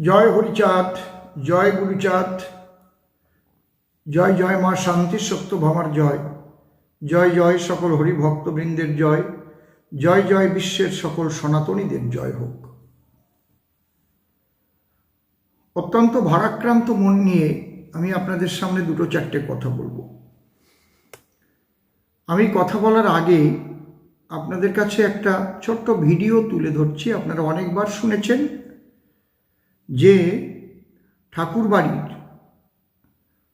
জয় হরিচাঁদ, জয় গুরুচাঁদ, জয় জয় মা শান্তি সত্য ভামার জয় জয় জয় সকল হরি হরিভক্তবৃন্দের জয় জয় জয় বিশ্বের সকল সনাতনীদের জয় হোক। অত্যন্ত ভারাক্রান্ত মন নিয়ে আমি আপনাদের সামনে দুটো চারটে কথা বলব। আমি কথা বলার আগে আপনাদের কাছে একটা ছোট্ট ভিডিও তুলে ধরছি, আপনারা অনেকবার শুনেছেন। যে ঠাকুরবাড়ির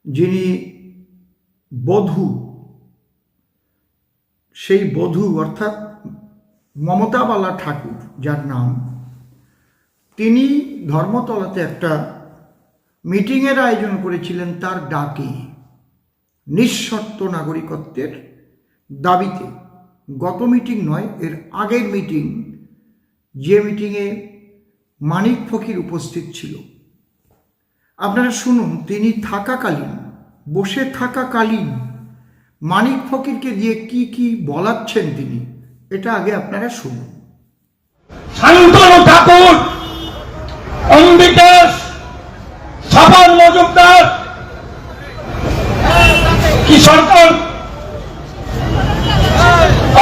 যিনি বধূ, সেই বধূ অর্থাৎ মমতাবালা ঠাকুর, যার নাম, তিনি ধর্মতলাতে একটা মিটিংয়ের আয়োজন করেছিলেন তার ডাকে, নিঃশর্ত নাগরিকত্বের দাবিতে। গত মিটিং নয়, এর আগের মিটিং, যে মিটিংয়ে মানিক ফকির উপস্থিত ছিল। আপনারা শুনুন, তিনি থাকাকালীন, বসে থাকাকালীন মানিক ফকিরকে দিয়ে কি কি বলাচ্ছেন তিনি, এটা আগে আপনারা শুনুন। শান্তনু ঠাকুর অম্বিকেশ স্বপন মজুমদার সরকার?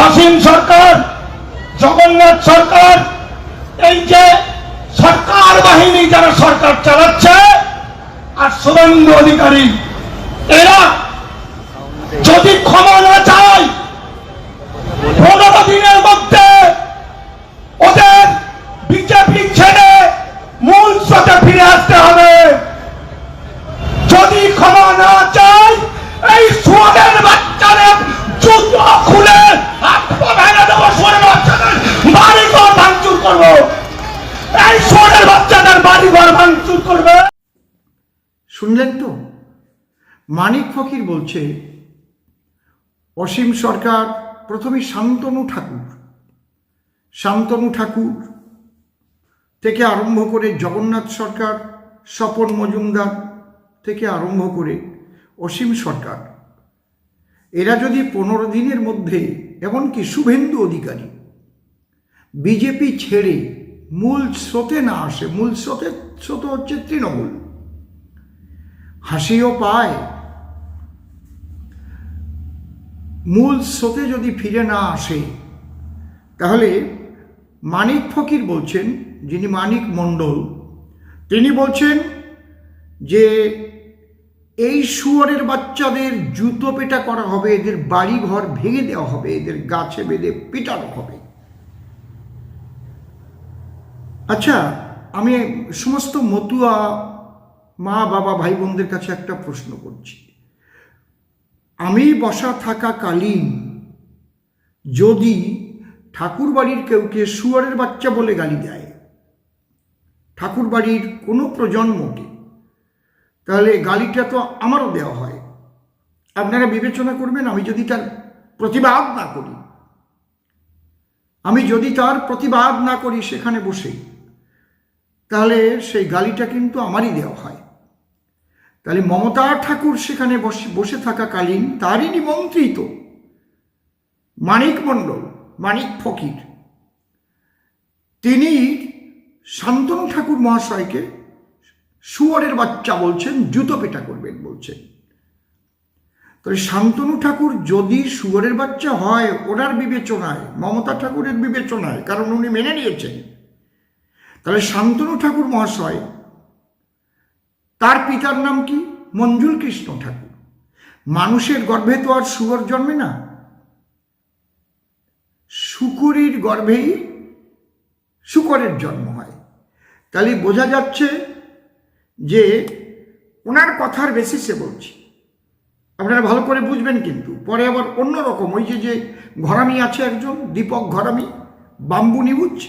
অসীম সরকার, জগন্নাথ সরকার, এই যে সরকার বাহিনী যারা সরকার চালাচ্ছে আর শুভেন্দু অধিকারী, এরা যদি ক্ষমা না চায়, পনেরো দিনের মধ্যে ওদের বিজেপি ছেড়ে মূল স্রোতে ফিরে আসতে হবে যদি ক্ষমা না চায় এই সোয়াদের বাচ্চাদের জুতো খুলে হাত পা ভেঙে দেবো সোয়াদের বাচ্চাদের বাড়ি ঘর ভাঙচুর করব এই সোয়াদের বাচ্চাদের বাড়ি ঘর ভাঙচুর করবে শুনলেন তো মানিক বলছে, অসীম সরকার প্রথমে শান্তনু ঠাকুর শান্তনু ঠাকুর থেকে আরম্ভ করে জগন্নাথ সরকার, স্বপন মজুমদার থেকে আরম্ভ করে অসীম সরকার। এরা যদি পনেরো দিনের মধ্যে, এমনকি শুভেন্দু অধিকারী, বিজেপি ছেড়ে মূল স্রোতে না আসে, মূল স্রোতে, স্রোত হচ্ছে তৃণমূল, হাসিও পায় মূল স্রোতে যদি ফিরে না আসে, তাহলে মানিক ফকির বলছেন, যিনি মানিক মণ্ডল, তিনি বলছেন যে এই শুয়োরের বাচ্চাদের জুতো পেটা করা হবে, এদের বাড়ি ঘর ভেঙে দেওয়া হবে, এদের গাছে বেঁধে পেটানো হবে। আচ্ছা আমি সমস্ত মতুয়া মা বাবা ভাই বোনদের কাছে একটা প্রশ্ন করছি। আমি বসা থাকাকালীন যদি ঠাকুর বাড়ির কেউকে শুয়ারের বাচ্চা বলে গালি দেয় ঠাকুর বাড়ির কোনো প্রজন্মকে, তাহলে গালিটা তো আমারও দেওয়া হয়। আপনারা বিবেচনা করবেন, আমি যদি তার প্রতিবাদ না করি, আমি যদি তার প্রতিবাদ না করি সেখানে বসে, তাহলে সেই গালিটা কিন্তু আমারই দেওয়া হয়। তাহলে মমতা ঠাকুর সেখানে বসে বসে থাকাকালীন তারই নিমন্ত্রিত মানিক মণ্ডল, মানিক ফকির। তিনি শান্তনু ঠাকুর মহাশয়কে শুয়ারের বাচ্চা বলছেন, জুতো পেটা করবেন বলছেন। তাহলে শান্তনু ঠাকুর যদি শুয়ারের বাচ্চা হয়, ওনার বিবেচনায়, মমতা ঠাকুরের বিবেচনায়, কারণ উনি মেনে নিয়েছেন। তাহলে শান্তনু ঠাকুর মহাশয় তার পিতার নাম কি? মঞ্জুল কৃষ্ণ ঠাকুর। মানুষের গর্ভে তো আর শুয়োর জন্মে না। শুকুরির গর্ভেই শুকরের জন্ম হয়। তাহলে বোঝা যাচ্ছে যে ওনার কথার বেসিসে বলছি। আপনারা ভালো করে বুঝবেন কিন্তু। পরে আবার অন্যরকম ওই যে যে ঘরামি আছে একজন, দীপক ঘরামি, বাম্বু নিবুজ,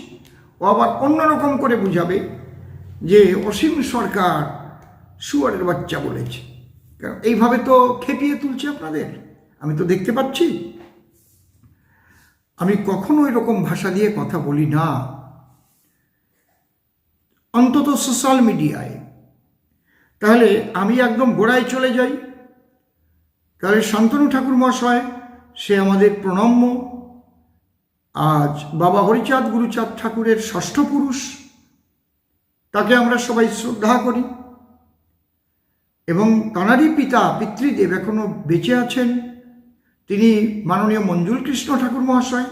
ও আবার অন্যরকম করে বুঝাবে যে অসীম সরকার শুয়ারের বাচ্চা বলেছে। কারণ এইভাবে তো খেপিয়ে তুলছে আপনাদের। আমি তো দেখতে পাচ্ছি। আমি কখনো এরকম ভাষা দিয়ে কথা বলি না। অন্তত সোশ্যাল মিডিয়ায়। তাহলে আমি একদম গোড়ায় চলে যাই। তাহলে শান্তনু ঠাকুর মহাশয়, সে আমাদের প্রণম্য। আজ বাবা হরিচাঁদ গুরুচাঁদ ঠাকুরের ষষ্ঠ পুরুষ। তাকে আমরা সবাই শ্রদ্ধা করি। এবং তাঁরই পিতা, পিতৃদেব এখনও বেঁচে আছেন। তিনি মাননীয় মঞ্জুল কৃষ্ণ ঠাকুর মহাশয়,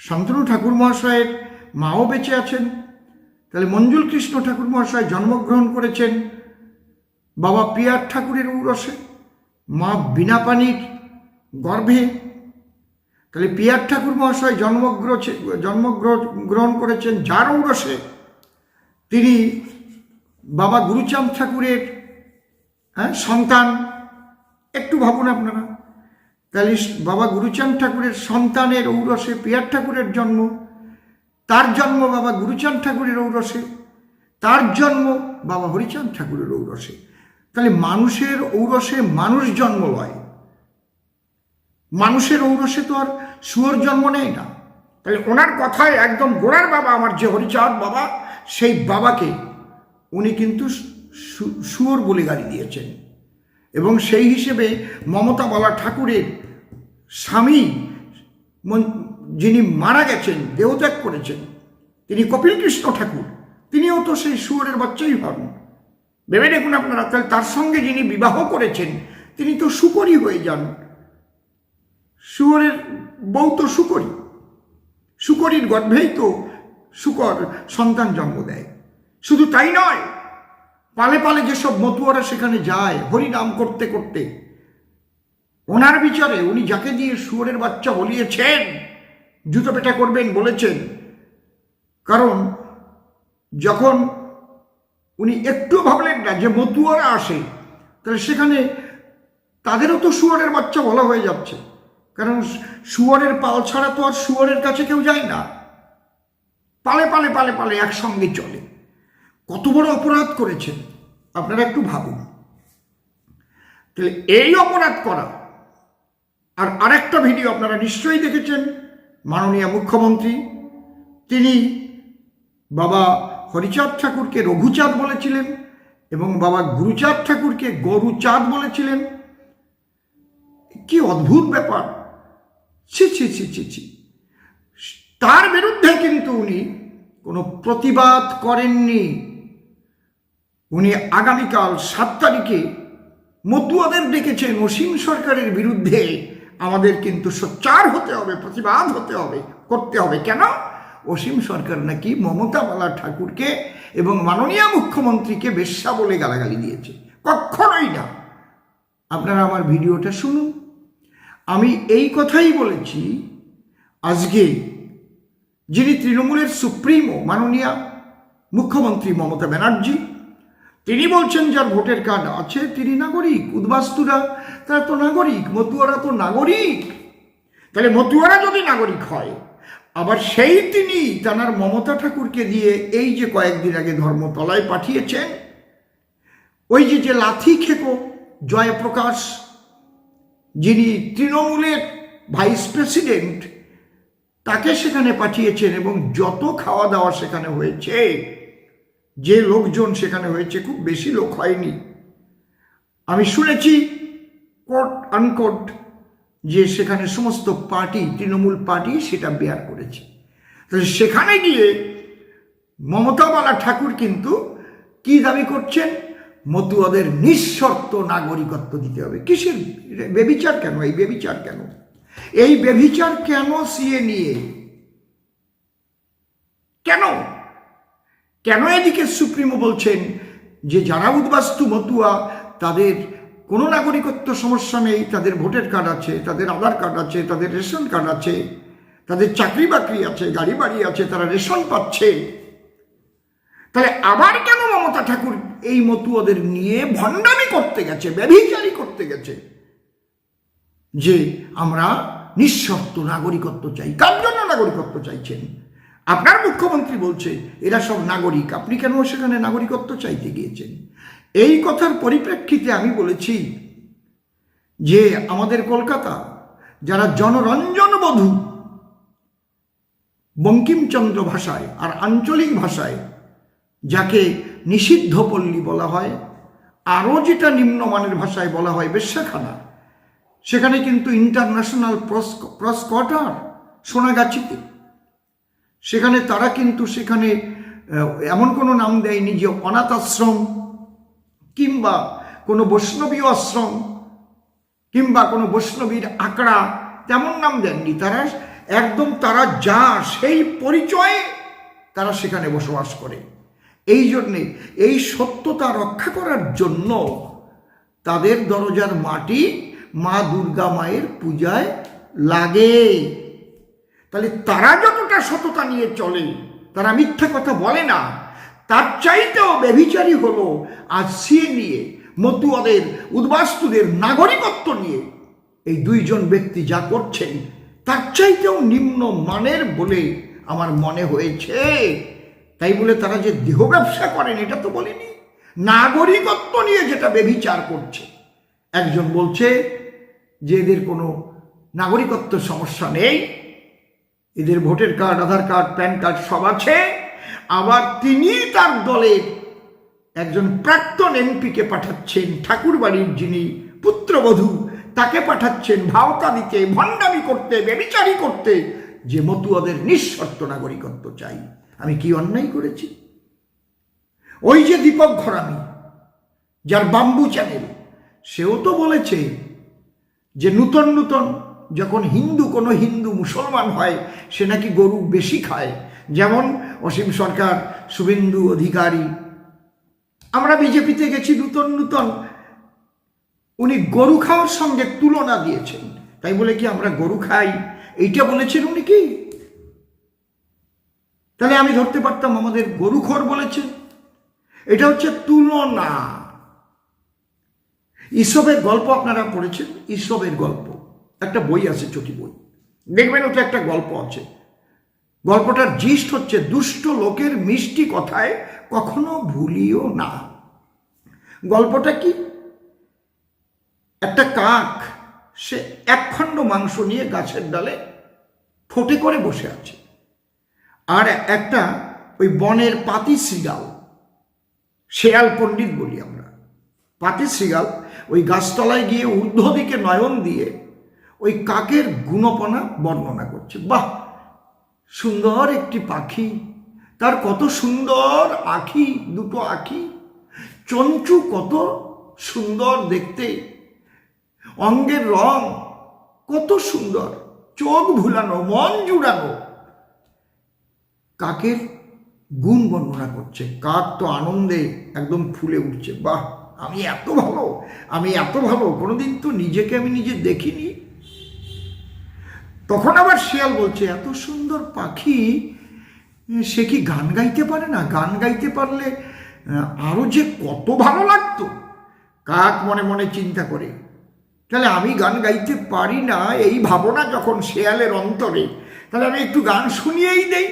শান্তনু ঠাকুর মহাশয়ের মাও বেঁচে আছেন। তাহলে মঞ্জুল কৃষ্ণ ঠাকুর মহাশয় জন্মগ্রহণ করেছেন বাবা পিয়ার ঠাকুরের ঔরসে, মা বিনাপানির গর্ভে। তাহলে পিয়ার ঠাকুর মহাশয় জন্মগ্রহ জন্মগ্রহ গ্রহণ করেছেন যার ঔরসে। তিনি বাবা গুরুচাঁদ ঠাকুরের হ্যাঁ সন্তান। একটু ভাবুন আপনারা। তাহলে বাবা গুরুচাঁদ ঠাকুরের সন্তানের ঔরসে পিয়ার ঠাকুরের জন্ম, তার জন্ম বাবা গুরুচাঁদ ঠাকুরের ঔরসে, তার জন্ম বাবা হরিচাঁদ ঠাকুরের ঔরসে। তাহলে মানুষের ঔরসে মানুষ জন্ম লয়। মানুষের ঔরসে তো আর শুয়োর জন্ম নেয় না। তাহলে ওনার কথায় একদম গোড়ার বাবা আমার যে হরিচাঁদ বাবা, সেই বাবাকে উনি কিন্তু শুয়োর বলে গাড়ি দিয়েছেন। এবং সেই হিসেবে মমতা বালা ঠাকুরের স্বামী যিনি মারা গেছেন, দেহত্যাগ করেছেন, তিনি কপিল কৃষ্ণ ঠাকুর, তিনিও তো সেই শুয়োরের বাচ্চাই হন। ভেবে দেখুন আপনারা, তাহলে তার সঙ্গে যিনি বিবাহ করেছেন, তিনি তো শুকরই হয়ে যান। শুয়োরের বউ তো শুকরই শুকরির গর্ভেই তো শুকর সন্তান জন্ম দেয়। শুধু তাই নয়, পালে পালে যেসব মতুয়ারা সেখানে যায়, হরিনাম করতে করতে, ওনার বিচারে উনি যাকে দিয়ে শুয়োরের বাচ্চা বলিয়েছেন, জুতো পেটা করবেন বলেছেন, কারণ যখন উনি একটু ভাবলেন না যে মতুয়ারা আসে, তাহলে সেখানে তাদেরও তো শুয়োরের বাচ্চা বলা হয়ে যাচ্ছে, কারণ শুয়োরের পাল ছাড়া তো আর শুয়োরের কাছে কেউ যায় না। পালে পালে পালে পালে একসঙ্গে চলে। কত বড় অপরাধ করেছেন? আপনারা একটু ভাবুন। তাহলে এই অপরাধ করা আর আরেকটা ভিডিও আপনারা নিশ্চয়ই দেখেছেন, মাননীয় মুখ্যমন্ত্রী। তিনি বাবা হরিচাঁদ ঠাকুরকে রঘুচাঁদ বলেছিলেন এবং বাবা গুরুচাঁদ ঠাকুরকে গরুচাঁদ বলেছিলেন। কি অদ্ভুত ব্যাপার! ছি ছি ছি ছি ছি। তার বিরুদ্ধে কিন্তু উনি কোনো প্রতিবাদ করেননি। উনি আগামীকাল সাত তারিখে মতুয়াদের ডেকেছেন অসীম সরকারের বিরুদ্ধে। আমাদের কিন্তু সোচ্চার হতে হবে, প্রতিবাদ হতে হবে, করতে হবে। কেন? অসীম সরকার নাকি মমতা বালা ঠাকুরকে এবং মাননীয় মুখ্যমন্ত্রীকে বেশ্যা বলে গালাগালি দিয়েছে। কখনোই না। আপনারা আমার ভিডিওটা শুনুন। আমি এই কথাই বলেছি, আজকে যিনি তৃণমূলের সুপ্রিমো, মাননীয় মুখ্যমন্ত্রী মমতা ব্যানার্জি তিনি বলছেন, যার ভোটের কার্ড আছে, তিনি নাগরিক, উদ্বাস্তুরা, তারা তো নাগরিক, মতুয়ারা তো নাগরিক। তাহলে মতুয়ারা যদি নাগরিক হয়, আবার সেই তিনি তানার মমতা ঠাকুরকে দিয়ে এই যে কয়েকদিন আগে ধর্মতলায় পাঠিয়েছেন, ওই যে যে লাথি খেকো জয়প্রকাশ, যিনি তৃণমূলের ভাইস প্রেসিডেন্ট, তাকে সেখানে পাঠিয়েছেন এবং যত খাওয়া দাওয়া সেখানে হয়েছে যে লোকজন সেখানে হয়েছে, খুব বেশি লোক হয়নি। আমি শুনেছি কোট আনকোট যে সেখানে সমস্ত পার্টি, তৃণমূল পার্টি সেটা বেয়ার করেছে। তাহলে সেখানে গিয়ে মমতাবালা ঠাকুর কিন্তু কি দাবি করছেন? মতুয়াদের নিঃশর্ত নাগরিকত্ব দিতে হবে। কিসের বেবিচার কেন? এই বেবিচার কেন? এই বেবিচার কেন সিয়ে নিয়ে? কেন? কেন এদিকে সুপ্রিমো বলছেন যে যারা উদ্বাস্তু মতুয়া, তাদের কোনো নাগরিকত্ব সমস্যা নেই, তাদের ভোটার কার্ড আছে, তাদের আধার কার্ড আছে, তাদের রেশন কার্ড আছে, তাদের চাকরি বাকরি আছে, গাড়ি বাড়ি আছে, তারা রেশন পাচ্ছে। তাহলে আবার কেন মমতা ঠাকুর এই মতুয়াদের নিয়ে ভণ্ডামি করতে গেছে, ব্যভিচারি করতে গেছে? যে আমরা নিঃশর্ত নাগরিকত্ব চাই, কার জন্য নাগরিকত্ব চাইছেন? আপনার মুখ্যমন্ত্রী বলছে, এরা সব নাগরিক। আপনি কেন সেখানে নাগরিকত্ব চাইতে গিয়েছেন? এই কথার পরিপ্রেক্ষিতে আমি বলেছি যে আমাদের কলকাতা, যারা জনরঞ্জন বধূ, বঙ্কিমচন্দ্র ভাষায় আর আঞ্চলিক ভাষায়, যাকে নিষিদ্ধ পল্লী বলা হয়, আরও যেটা নিম্নমানের ভাষায় বলা হয় বেশ্যাখানা, সেখানে কিন্তু ইন্টারন্যাশনাল প্রস প্রস কোয়ার্টার সোনাগাছিতে সেখানে তারা কিন্তু সেখানে এমন কোনো নাম দেয়নি যে অনাথ আশ্রম কিংবা কোনো বৈষ্ণবীয় আশ্রম কিংবা কোনো বৈষ্ণবীর আঁকড়া, তেমন নাম দেননি। তারা একদম তারা যা সেই পরিচয়ে তারা সেখানে বসবাস করে। এই জন্যে, এই সত্যতা রক্ষা করার জন্য তাদের দরজার মাটি মা দুর্গা মায়ের পূজায় লাগে। তাহলে তারা যতটা সততা নিয়ে চলে, তারা মিথ্যা কথা বলে না। তার চাইতেও বেভিচারী হলো আজ সিএ নিয়ে, মতুয়াদের, উদ্বাস্তুদের নাগরিকত্ব নিয়ে। এই দুইজন ব্যক্তি যা করছেন, তার চাইতেও নিম্ন মানের বলে আমার মনে হয়েছে। তাই বলে তারা যে দেহ ব্যবসা করেন, এটা তো বলিনি। নাগরিকত্ব নিয়ে যেটা বেভিচার করছে। একজন বলছে যে এদের কোনো নাগরিকত্ব সমস্যা নেই এদের voter card, Aadhaar card, PAN card সব আছে। আবার তিনি তার দলের একজন প্রাক্তন এমপিকে পাঠাচ্ছেন, ঠাকুরবাড়ির যিনি পুত্রবধূ, তাকে পাঠাচ্ছেন ভাওতা দিতে ভণ্ডামি করতে বেবিচারি করতে, যে মতুয়াদের নিঃশর্ত নাগরিকত্ব চাই। আমি কি অন্যায় করেছি? ওই যে দীপক ঘরামি, যার বাম্বু চ্যানেল, সেও তো বলেছে যে নূতন নূতন যখন হিন্দু, কোনো হিন্দু মুসলমান হয়, সে নাকি গরু বেশি খায়। যেমন অসীম সরকার, শুভেন্দু অধিকারী। আমরা বিজেপিতে গেছি নূতন নূতন। উনি গরু খাওয়ার সঙ্গে তুলনা দিয়েছেন। তাই বলে কি আমরা গরু খাই? এইটা বলেছেন উনি কি? তাহলে আমি ধরতে পারতাম আমাদের গরুখোর বলেছেন। এটা হচ্ছে তুলনা। ঈসবের গল্প আপনারা পড়েছেন? ঈসবের গল্প। একটা বই আছে চটি বই। দেখবেন ওটা একটা গল্প আছে। গল্পটার জিস্ট হচ্ছে দুষ্ট লোকের মিষ্টি কথায় কখনো ভুলিও না। গল্পটা কি? একটা কাক, সে একখণ্ড মাংস নিয়ে গাছের ডালে ফোটে করে বসে আছে। আর একটা ওই বনের পাতি শ্রীগাল শেয়াল পণ্ডিত বলি আমরা। পাতি শ্রীগাল ওই গাছতলায় গিয়ে ঊর্ধ্ব দিকে নয়ন দিয়ে ওই কাকের গুণপনা বর্ণনা করছে। বাহ! সুন্দর একটি পাখি। তার কত সুন্দর আখি, দুটো আখি। চঞ্চু কত সুন্দর দেখতে। অঙ্গের রং কত সুন্দর। চোখ ভুলানো, মন জুড়ানো। কাকের গুণ বর্ণনা করছে। কাক তো আনন্দে একদম ফুলে উঠছে। বাহ! আমি এত ভালো, আমি এত ভালো, কোনোদিন তো নিজেকে আমি নিজে দেখিনি। তখন আবার শিয়াল বলছে এত সুন্দর পাখি সে কি গান গাইতে পারে না? গান গাইতে পারলে আহ, আরও যে কত ভালো লাগতো? কাক মনে মনে চিন্তা করে তাহলে আমি গান গাইতে পারি না? এই ভাবনা যখন শেয়ালের অন্তরে তাহলে আমি একটু গান শুনিয়েই দেই।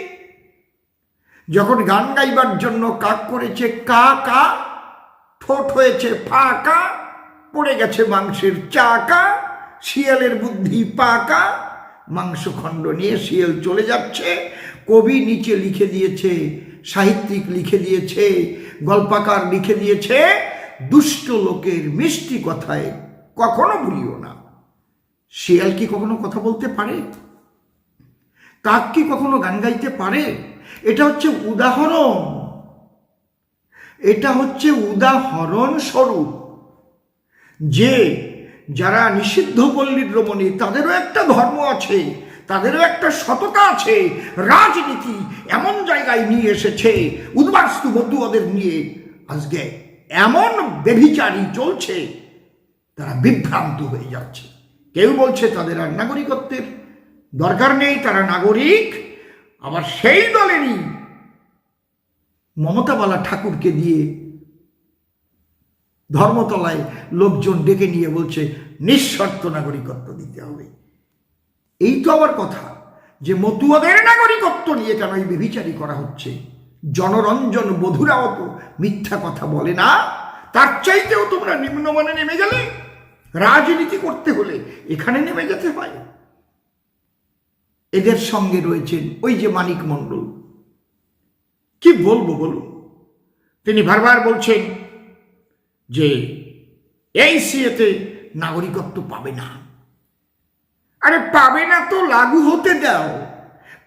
যখন গান গাইবার জন্য কাক করেছে কা কা ঠোঁট হয়েছে ফাঁকা পড়ে গেছে মাংসের চাকা শিয়ালের বুদ্ধি পাকা মাংস খণ্ড নিয়ে শিয়াল চলে যাচ্ছে। কবি নিচে লিখে দিয়েছে, সাহিত্যিক লিখে দিয়েছে, গল্পাকার লিখে দিয়েছে। দুষ্ট লোকের মিষ্টি কথায় কখনো ভুলিও না। শিয়াল কি কখনো কথা বলতে পারে? কাক কি কখনো গান গাইতে পারে? এটা হচ্ছে উদাহরণ। এটা হচ্ছে উদাহরণ স্বরূপ যে যারা নিষিদ্ধ পল্লীর রমণী, তাদেরও একটা ধর্ম আছে, তাদেরও একটা সততা আছে, রাজনীতি এমন জায়গায় নিয়ে এসেছে, উদ্বাস্তু মতুয়াদের নিয়ে আজকে এমন বেভিচারি চলছে, তারা বিভ্রান্ত হয়ে যাচ্ছে। কেউ বলছে তাদের আর নাগরিকত্বের দরকার নেই, তারা নাগরিক, আবার সেই দলেরই মমতাবালা ঠাকুরকে দিয়ে ধর্মতলায় লোকজন ডেকে নিয়ে বলছে, নিঃশর্ত নাগরিকত্ব দিতে হবে। এই তো আবার কথা যে মতুয়াদের নাগরিকত্ব নিয়ে কেন এই বেবিচারি করা হচ্ছে? জনরঞ্জন বধুরাও তো মিথ্যা কথা বলে না। তার চাইতেও তোমরা নিম্নমানে নেমে গেলে? রাজনীতি করতে হলে এখানে নেমে যেতে হয়। এদের সঙ্গে রয়েছেন ওই যে মানিক মণ্ডল। কি বলব বলুন? তিনি বারবার বলছেন যে এই সিএতে নাগরিকত্ব পাবে না। আরে পাবে না তো লাগু হতে দাও।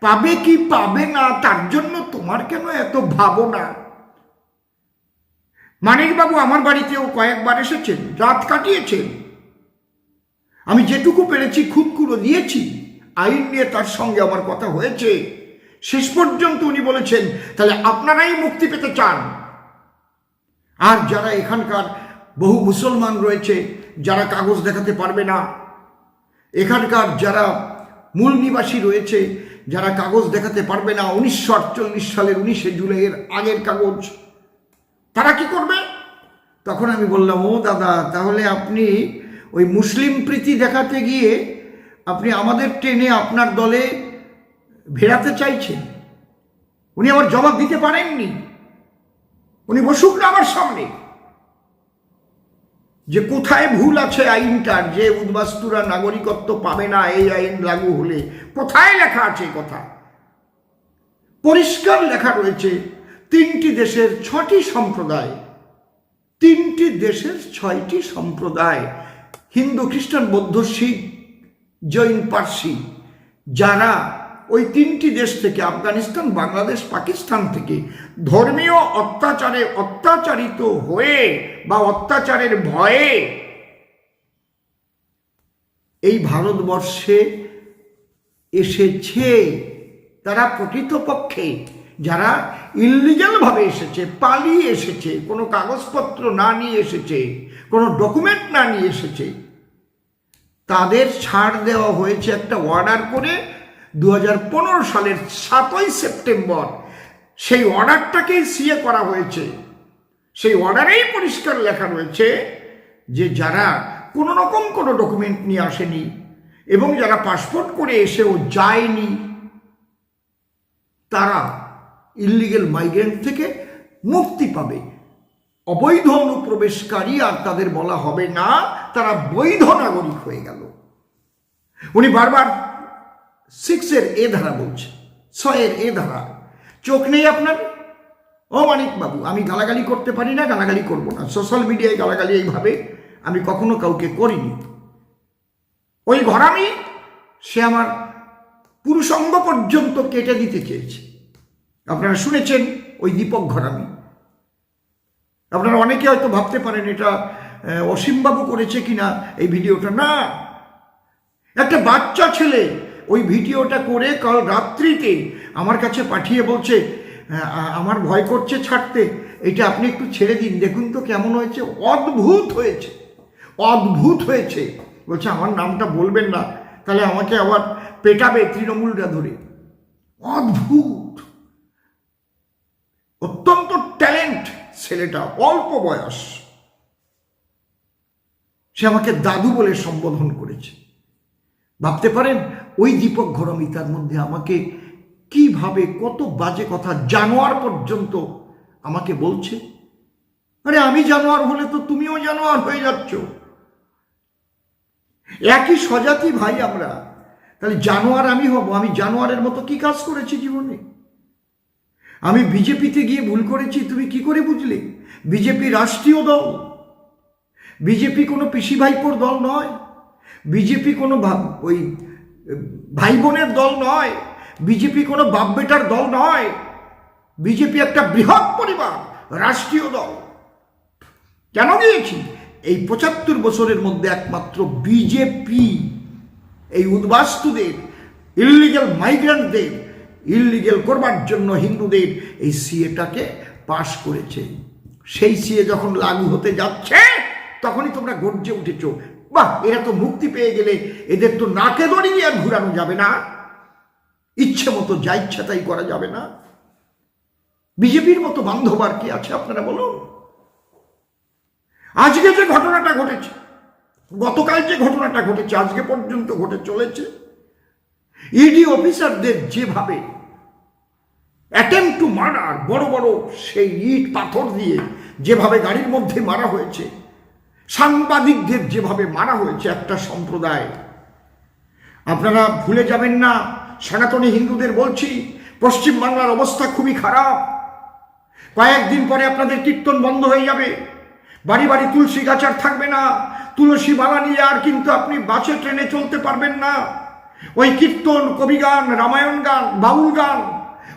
পাবে কি পাবে না, তার জন্য তোমার কেন এত ভাবনা? মানিকবাবু, আমার বাড়িতেও কয়েকবার এসেছেন, রাত কাটিয়েছেন। আমি যেটুকু পেরেছি খুদকুড়ো দিয়েছি। আইন নিয়ে তার সঙ্গে আমার কথা হয়েছে। শেষ পর্যন্ত উনি বলেছেন, তাহলে আপনারাই মুক্তি পেতে চান। আর যারা এখানকার বহু মুসলমান রয়েছে, যারা কাগজ দেখাতে পারবে না, এখানকার যারা মূল নিবাসী রয়েছে, যারা কাগজ দেখাতে পারবে না, উনিশশো আটচল্লিশ সালের উনিশে জুলাইয়ের আগের কাগজ, তারা কি করবে? তখন আমি বললাম, ও দাদা, তাহলে আপনি ওই মুসলিম প্রীতি দেখাতে গিয়ে আপনি আমাদের ট্রেনে আপনার দলে ভেড়াতে চাইছেন? উনি আমার জবাব দিতে পারেননি। উনি বসুক না আমার সামনে। যে কোথায় ভুল আছে আইনটার, যে উদ্বাস্তুরা নাগরিকত্ব পাবে না এই আইন লাগু হলে, কোথায় লেখা আছে কথা? পরিষ্কার লেখা রয়েছে, তিনটি দেশের ছটি সম্প্রদায়, তিনটি দেশের ছয়টি সম্প্রদায়, হিন্দু, খ্রিস্টান, বৌদ্ধ, শিখ, জৈন, পার্সি, যারা ওই তিনটি দেশ থেকে, আফগানিস্তান, বাংলাদেশ, পাকিস্তান থেকে ধর্মীয় অত্যাচারে অত্যাচারিত হয়ে বা অত্যাচারের ভয়ে এই ভারতবর্ষে এসেছে তারা প্রকৃতপক্ষে যারা ইলিগালভাবে এসেছে, পালিয়ে এসেছে, কোনো কাগজপত্র না নিয়ে এসেছে, কোনো ডকুমেন্ট না নিয়ে এসেছে, তাদের ছাড় দেওয়া হয়েছে একটা অর্ডার করে দু হাজার পনেরো সালের সাতই সেপ্টেম্বর সেই অর্ডারটাকেই সিএ করা হয়েছে। সেই অর্ডারেই পরিষ্কার লেখা রয়েছে যে যারা কোনো রকম কোনো ডকুমেন্ট নিয়ে আসেনি এবং যারা পাসপোর্ট করে এসেও যায়নি, তারা ইলিগেল মাইগ্রেন্ট থেকে মুক্তি পাবে। অবৈধ অনুপ্রবেশকারী আর তাদের বলা হবে না, তারা বৈধ নাগরিক হয়ে গেল। উনি বারবার সিক্সের এ ধারা বলছে, ছয়ের এ ধারা। চোখ নেই আপনার? ও মানিক বাবু, আমি গালাগালি করতে পারি না, গালাগালি করব না। সোশ্যাল মিডিয়ায় গালাগালি এইভাবে আমি কখনো কাউকে করিনি। ওই ঘরামি, সে আমার পুরুষঙ্গ পর্যন্ত কেটে দিতে চেয়েছে। আপনারা শুনেছেন ওই দীপক ঘরামি। আপনারা অনেকে হয়তো ভাবতে পারেন, এটা অসীমবাবু করেছে কিনা এই ভিডিওটা। না, একটা বাচ্চা ছেলে ওই ভিডিওটা করে কাল রাত্রিতে আমার কাছে পাঠিয়ে বলছে, "আ- আ- আমার ভয় করছে ছাড়তে। এটা আপনি একটু ছেড়ে দিন। দেখুন তো কেমন হয়েছে। অদ্ভুত হয়েছে। অদ্ভুত হয়েছে। বলছে, আমার নামটা বলবেন না। তাহলে আমাকে আবার পেটাবে তৃণমূলটা ধরে। অদ্ভুত। অত্যন্ত ট্যালেন্ট ছেলেটা, অল্প বয়স। সে আমাকে দাদু বলে সম্বোধন করেছে। ভাবতে পারেন? ওই দীপক ঘরমি তার মধ্যে আমাকে কীভাবে, কত বাজে কথা জানোয়ার পর্যন্ত আমাকে বলছে? আরে, আমি জানোয়ার হলে তো তুমিও জানোয়ার হয়ে যাচ্ছ। একই স্বজাতি ভাই আমরা। তাহলে জানোয়ার আমি হব। আমি জানোয়ারের মতো কি কাজ করেছি জীবনে? আমি বিজেপিতে গিয়ে ভুল করেছি, তুমি কি করে বুঝলে? বিজেপি রাষ্ট্রীয় দল। বিজেপি কোনো পিসি ভাইপোর দল নয়। বিজেপি কোনো ওই ভাই বোনের দল নয়, বিজেপি কোনো বাপ বেটার দল নয়, বিজেপি একটা বৃহৎ পরিবার, রাষ্ট্রীয় দল। কেন গিয়েছি? এই পঁচাত্তর বছরের মধ্যে একমাত্র বিজেপি, এই উদ্বাস্তুদের ইল্লিগেল মাইগ্রেন্টদের ইল্লিগেল করবার জন্য হিন্দুদের, এই সিএটাকে পাশ করেছে। সেই সিএ যখন লাগু হতে যাচ্ছে, তখনই তোমরা গর্জে উঠেছ বাহ, এরা তো মুক্তি পেয়ে গেলে এদের তো নাকে দড়ি দিয়ে আর ঘুরানো যাবে না। ইচ্ছে মতো যা ইচ্ছা তাই করা যাবে না। বিজেপির মতো বান্ধব আর কি আছে আপনারা বলুন? আজকে যে ঘটনাটা ঘটেছে, গতকাল যে ঘটনাটা ঘটেছে, আজকে পর্যন্ত ঘটে চলেছে, ইডি অফিসারদের যেভাবে অ্যাটেম্প টু মার্ডার বড় বড় সেই ইট পাথর দিয়ে যেভাবে গাড়ির মধ্যে মারা হয়েছে সাংবাদিকদের যেভাবে মারা হয়েছে একটা সম্প্রদায়। আপনারা ভুলে যাবেন না, সনাতনী হিন্দুদের বলছি, পশ্চিম বাংলার অবস্থা খুবই খারাপ। কয়েকদিন পরে আপনাদের কীর্তন বন্ধ হয়ে যাবে। বাড়ি বাড়ি তুলসী গাছ আর থাকবে না। তুলসী মালা নিয়ে আর কিন্তু আপনি বাসে, ট্রেনে চলতে পারবেন না। ওই কীর্তন কবি গান রামায়ণ গান, বাউল গান,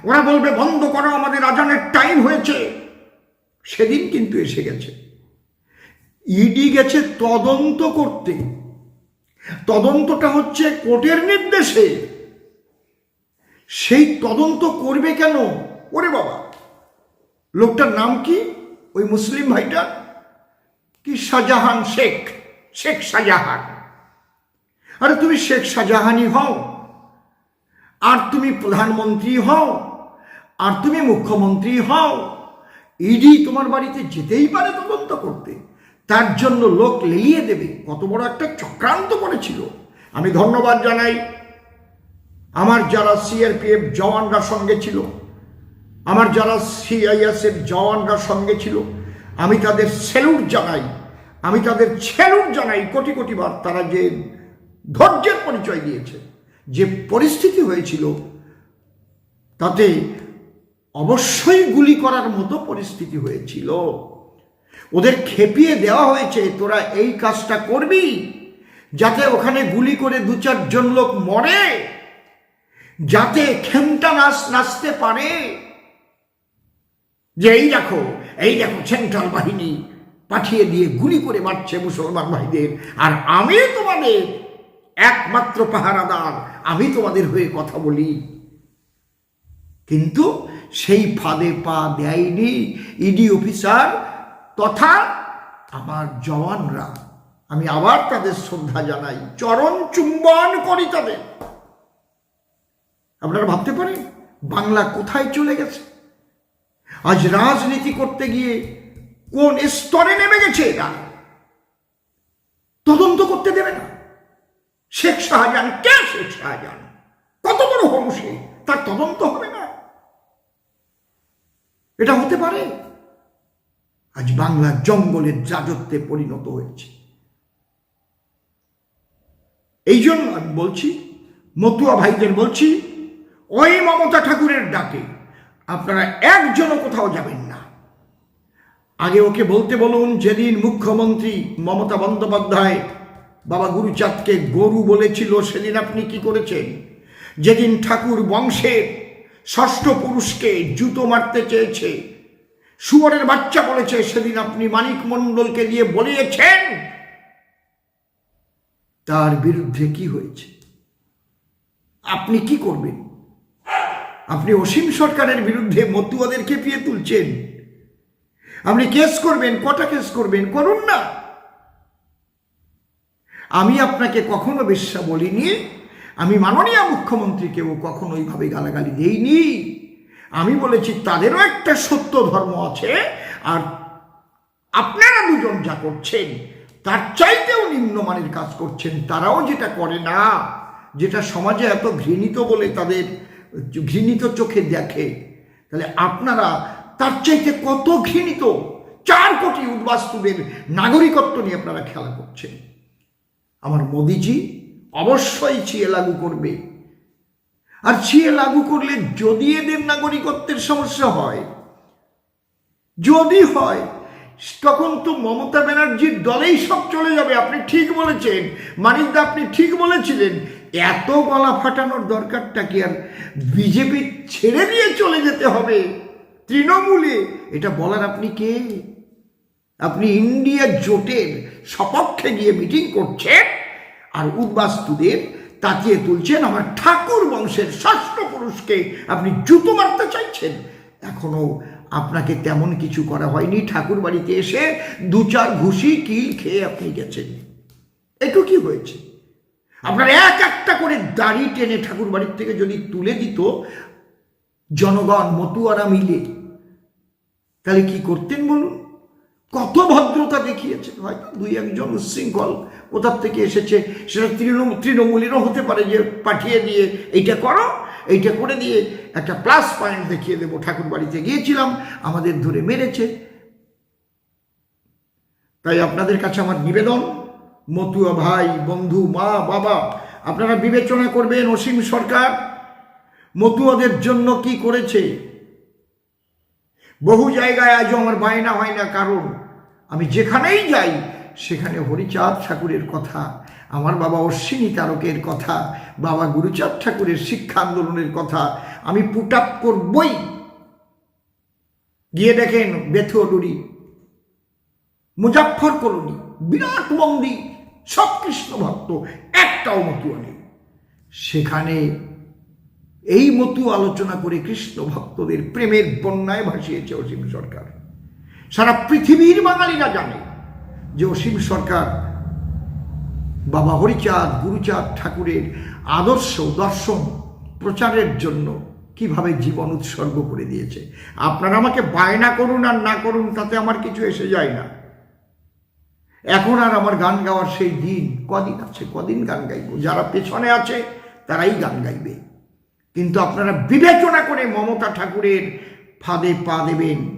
ওরা বলবে, বন্ধ করো, আমাদের আজানের টাইম হয়েছে। সেদিন কিন্তু এসে গেছে। ইডি গেছে তদন্ত করতে। তদন্তটা হচ্ছে কোর্টের নির্দেশে। সেই তদন্ত করবে কেন? ওরে বাবা। লোকটার নাম কি? ওই মুসলিম ভাইটা? কি শাহজাহান শেখ? শেখ শাহজাহান। আরে তুমি শেখ শাহজাহানই হও। আর তুমি প্রধানমন্ত্রী হও। আর তুমি মুখ্যমন্ত্রী হও। ইডি তোমার বাড়িতে যেতেই পারে তদন্ত করতে। তার জন্য লোক লেলিয়ে দেবে। কত বড় একটা চক্রান্ত করেছিল। আমি ধন্যবাদ জানাই। আমার যারা সিআরপিএফ জওয়ানরা সঙ্গে ছিল, আমার যারা সিআইএসএফ জওয়ানরা সঙ্গে ছিল, আমি তাদের স্যালুট জানাই। আমি তাদের স্যালুট জানাই কোটি কোটি বার। তারা যে ধৈর্যের পরিচয় দিয়েছে, যে পরিস্থিতি হয়েছিল, তাতে অবশ্যই গুলি করার মতো পরিস্থিতি হয়েছিল। ওদের খেপিয়ে দেওয়া হয়েছে, তোরা এই কাজটা করবি যাতে ওখানে গুলি করে দু চারজন লোক মরে, যাতে খেমটা নাচ, নাচতে পারে। যে এই দেখো এই দেখো সেন্ট্রাল বাহিনী পাঠিয়ে দিয়ে গুলি করে মারছে মুসলমান ভাইদের, আর আমি তোমাদের একমাত্র পাহারাদার, আমি তোমাদের হয়ে কথা বলি। কিন্তু সেই ফাঁদে পা দেয়নি ইডি অফিসার তথা আমার জওয়ানরা, আমি আবার তাদের শ্রদ্ধা জানাই, চরণ চুম্বন করি তাদের। আপনারা ভাবতে পারেন, বাংলা কোথায় চলে গেছে? আজ রাজনীতি করতে গিয়ে কোন স্তরে নেমে গেছে এরা? তদন্ত করতে দেবে না। শেখ শাহজাহান, কে শেখ শাহজাহান? কত বড় বংশে তার তদন্ত হবে না। এটা হতে পারে? আজ বাংলা জঙ্গলের রাজত্বে পরিণত হয়েছে। এই জন্য আমি বলছি, মতুয়া ভাইদের বলছি, ওই মমতা ঠাকুরের ডাকে আপনারা একজনও কোথাও যাবেন না। আগে ওকে বলতে বলুন, যেদিন মুখ্যমন্ত্রী মমতা বন্দ্যোপাধ্যায় বাবা গুরুচাঁদকে গরু বলেছিল, সেদিন আপনি কি করেছেন? যেদিন ঠাকুর বংশের ষষ্ঠ পুরুষকে জুতো মারতে চেয়েছে শুয়োরের বাচ্চা বলেছে, সেদিন আপনি মানিক মণ্ডলকে দিয়ে বলিয়েছেন। তার বিরুদ্ধে কি হয়েছে? আপনি কি করবেন? আপনি অসীম সরকারের বিরুদ্ধে মতুয়াদের খেপিয়ে তুলছেন। আপনি কেস করবেন, কটা কেস করবেন, করুন না। আমি আপনাকে কখনো বেশ্যা বলিনি, আমি মাননীয় মুখ্যমন্ত্রীকেও কখনো এইভাবে গালাগালি দেইনি। আমি বলেছি, তাদেরও একটা সত্য ধর্ম আছে, আর আপনারা দুজন যা করছেন, তার চাইতেও নিম্নমানের কাজ করছেন, তারাও যেটা করে না, যেটা সমাজে এত ঘৃণিত বলে তাদের, ঘৃণিত চোখে দেখে, তাহলে আপনারা তার চাইতে কত ঘৃণিত? চার কোটি উদ্বাস্তুদের নাগরিকত্ব নিয়ে আপনারা খেলা করছেন। আমার মোদিজি অবশ্যই ছিয়ে লাগু করবে। আর ছিয়ে লাগু করলে যদি এদের নাগরিকত্বের সমস্যা হয়, যদি হয়, তখন তো মমতা ব্যানার্জির দলেই সব চলে যাবে। আপনি ঠিক বলেছেন। মানিকদা আপনি ঠিক বলেছিলেন। এত গলা ফাটানোর দরকারটা কি আর বিজেপি ছেড়ে দিয়ে চলে যেতে হবে? তৃণমূলে, এটা বলার আপনি কে? আপনি ইন্ডিয়া জোটের সপক্ষে গিয়ে মিটিং করছেন আর উদ্বাস্তুদের তাকিয়ে তুলছেন আমার ঠাকুর বংশের ষষ্ঠ পুরুষকে। আপনি জুতো মারতে চাইছেন? এখনও আপনাকে তেমন কিছু করা হয়নি। ঠাকুর বাড়িতে এসে দু চার ঘুষি কিল খেয়ে আপনি গেছেন। একটু কি হয়েছে? আপনার এক একটা করে দাড়ি টেনে ঠাকুর বাড়ির থেকে যদি তুলে দিত, জনগণ মতুয়ারা মিলে, তাহলে কি করতেন বলুন? কত ভদ্রতা দেখিয়েছে। হয়তো দুই একজন উচ্ছৃঙ্খল কোথার থেকে এসেছে? সেটা তৃণমূল তৃণমূলেরও হতে পারে যে পাঠিয়ে দিয়ে এইটা করো, এইটা করে দিয়ে একটা প্লাস পয়েন্ট দেখিয়ে দেবো। ঠাকুর বাড়িতে গিয়েছিলাম, আমাদের ধরে মেরেছে। তাই আপনাদের কাছে আমার নিবেদন, মতুয়া ভাই, বন্ধু, মা, বাবা, আপনারা বিবেচনা করবেন অসীম সরকার, মতুয়াদের জন্য কি করেছে? বহু জায়গায় আজও আমার বায়না হয় না কারণ আমি যেখানেই যাই, সেখানে হরিচাঁদ ঠাকুরের কথা, আমার বাবা অশ্বিনী তারকের কথা, বাবা গুরুচাঁদ ঠাকুরের শিক্ষা আন্দোলনের কথা আমি পুট আপ করবই। গিয়ে দেখেন বেথুয়াডুরি মুজাফফর কলোনি, বিরাট মন্দির, সব কৃষ্ণ ভক্ত, একটাও মতুয়া নেই। সেখানে এই মতু আলোচনা করে কৃষ্ণ ভক্তদের প্রেমের বন্যায় ভাসিয়েছে অসীম সরকার। সারা পৃথিবীর বাঙালিরা জানে যে অসীম সরকার বাবা হরিচাঁদ, গুরুচাঁদ ঠাকুরের আদর্শ, দর্শন, প্রচারের জন্য কীভাবে জীবন উৎসর্গ করে দিয়েছে। আপনারা আমাকে বায়না করুন আর না করুন, তাতে আমার কিছু এসে যায় না। এখন আর আমার গান গাওয়ার সেই দিন কদিন আছে, কদিন গান গাইব? যারা পেছনে আছে, তারাই গান গাইবে। কিন্তু আপনারা বিবেচনা করে মমতা ঠাকুরের ফাঁদে পা দেবেন।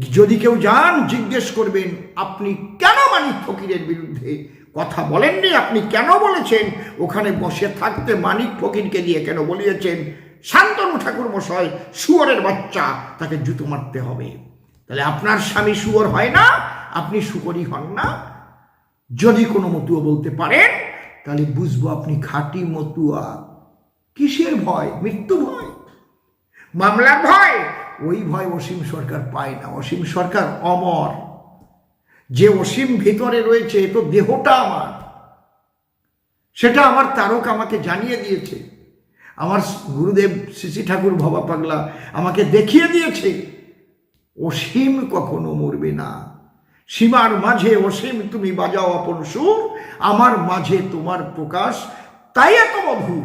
যদি কেউ যান, জিজ্ঞেস করবেন, আপনি কেন মানিক ফকিরের বিরুদ্ধে কথা বলেননি? আপনি কেন বলেছেন? ওখানে বসে থাকতে মানিক ফকিরকে দিয়ে কেন বলিয়েছেন? শান্তনু ঠাকুর মশাই, শুয়োরের বাচ্চা, তাকে জুতো মারতে হবে। তাহলে আপনার স্বামী শুয়োর হয় না? আপনি শুকরই হন না? যদি কোনো মতুয়া বলতে পারেন, তাহলে বুঝব আপনি খাঁটি মতুয়া। কিসের ভয়? মৃত্যু ভয়? মামলার ভয়? ওই ভয় অসীম সরকার পায় না। অসীম সরকার অমর। যে অসীম ভিতরে রয়েছে, এ তো দেহটা আমার। সেটা আমার তারক আমাকে জানিয়ে দিয়েছে। আমার গুরুদেব শ্রী ঠাকুর ভবা পাগলা আমাকে দেখিয়ে দিয়েছে। অসীম কখনো মরবে না। সীমার মাঝে অসীম, তুমি বাজাও আপন সুর। আমার মাঝে তোমার প্রকাশ, তাই এত মধুর।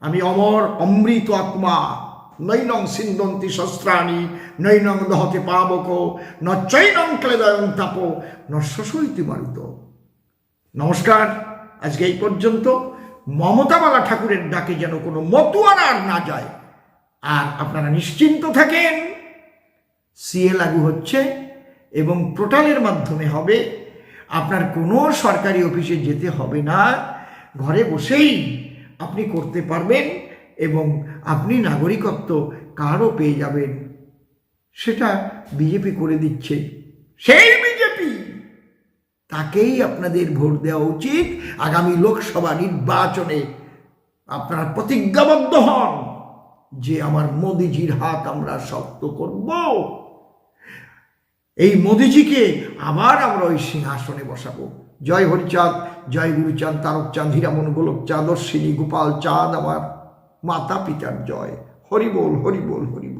আমি অমর, অমৃত আত্মা। নৈনং সিন্দন্তি শস্ত্রাণী নৈনং দহতে পাবক, ন চৈনং ক্লেদয়ং তাপ, ন শশৈতি মারুত। নমস্কার, আজকে এই পর্যন্ত মমতাবালা ঠাকুরের ডাকে যেন কোনো মতুয়ার আর না যায়, আর আপনারা নিশ্চিন্ত থাকেন সিএ লাগু হচ্ছে এবং পোর্টালের মাধ্যমে হবে, আপনার কোনো সরকারি অফিসে যেতে হবে না, ঘরে বসেই আপনি করতে পারবেন এবং আপনি নাগরিকত্ব কারও পেয়ে যাবেন? সেটা বিজেপি করে দিচ্ছে। সেই বিজেপি! তাকেই আপনাদের ভোট দেওয়া উচিত আগামী লোকসভা নির্বাচনে। আপনারা প্রতিজ্ঞাবদ্ধ হন যে আমার মোদিজির হাত আমরা শক্ত করব। এই মোদিজিকে আবার আমরা ওই সিংহাসনে বসাবো। জয় হরিচাঁদ, জয় গুরুচাঁদ, তারকচাঁদ, হীরামন গোলক চাঁদ অশ্বিনী গোপাল চাঁদ আমার মাতা পিতার জয়। হরিবোল হরিবোল হরি বল হরি বল